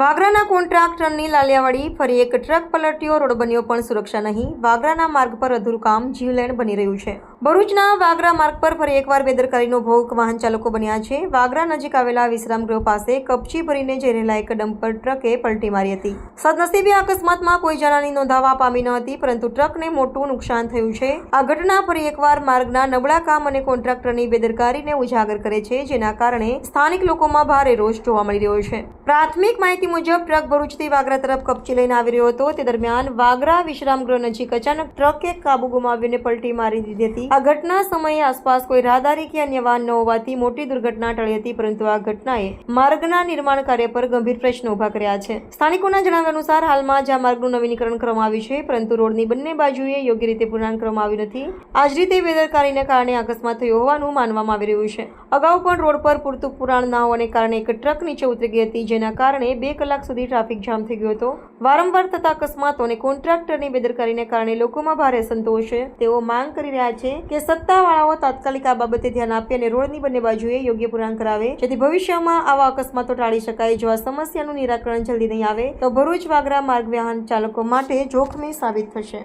વાગરાના કોન્ટ્રાક્ટરની લાલિયાવાડી ફરી એક truck પલટ્યો road બન્યો પણ સુરક્ષા નહીં. વાગરાના માર્ગ પર અધૂરું કામ જીવલેણ બની રહ્યું છે. ભરૂચના વાગરા માર્ગ પર ફરી એકવાર બેદરકારીનો ભોગ વાહન ચાલકો બન્યા છે. વાગરા નજીક આવેલા વિશ્રામ ગૃહ પાસે કપચી ભરીને જઈ રહેલા એક ડમ્પર ટ્રકે પલટી મારી હતી. સદનસીબે અકસ્માતમાં કોઈ જણાની નોંધાવા પામી ન હતી, પરંતુ ટ્રકને મોટું નુકસાન થયું છે. આ ઘટના ફરી એકવાર માર્ગના નબળા કામ અને કોન્ટ્રાક્ટરની બેદરકારીને ઉજાગર કરે છે, જેના કારણે સ્થાનિક લોકોમાં ભારે રોષ જોવા મળી રહ્યો છે. પ્રાથમિક માહિતી મુજબ, ટ્રક ભરૂચથી વાગરા તરફ કપચી લઈને આવી રહ્યો હતો. તે દરમિયાન વાગરા વિશ્રામગૃહ નજીક અચાનક ટ્રકે કાબુ ગુમાવીને પલટી મારી દીધી હતી. આ ઘટના સમયે આસપાસ કોઈ રાહદારી કે અન્ય વાહન ન હોવાથી મોટી દુર્ઘટના ટળી હતી, પરંતુ આ ઘટનાએ માર્ગના નિર્માણ કાર્ય પર ગંભીર પ્રશ્નો ઊભા કર્યા છે. સ્થાનિકોના જણાવ્યા અનુસાર, હાલમાં જ આ માર્ગનું નવીનીકરણ કરવામાં આવ્યું છે, પરંતુ રોડની બંને બાજુએ યોગ્ય રીતે પુનરાણ કરવામાં આવ્યું નથી. આ જ રીતે બેદરકારીને કારણે અકસ્માત થયો હોવાનું માનવામાં આવી રહ્યું છે. અગાઉ પણ રોડ પર પૂરતું પુરાણ ના હોવાને કારણે એક ટ્રક નીચે ઉતરી ગઈ હતી, જેના કારણે બે કલાક સુધી ટ્રાફિક જામ થઈ ગયો હતો. વારંવાર થતા અકસ્માતો અને કોન્ટ્રાક્ટરની બેદરકારીને કારણે લોકોમાં ભારે સંતોષ છે. તેઓ માંગ કરી રહ્યા છે કે સત્તાવાળાઓ તાત્કાલિક આ બાબતે ધ્યાન આપે અને રોડની બંને બાજુએ યોગ્ય પુરાણ કરાવે. જેથી ભવિષ્યમાં આવા અકસ્માતો ટાળી શકાય જો આ સમસ્યાનું નિરાકરણ જલ્દી નહીં આવે, તો ભરૂચ વાગરા માર્ગ વાહન ચાલકો માટે જોખમી સાબિત થશે.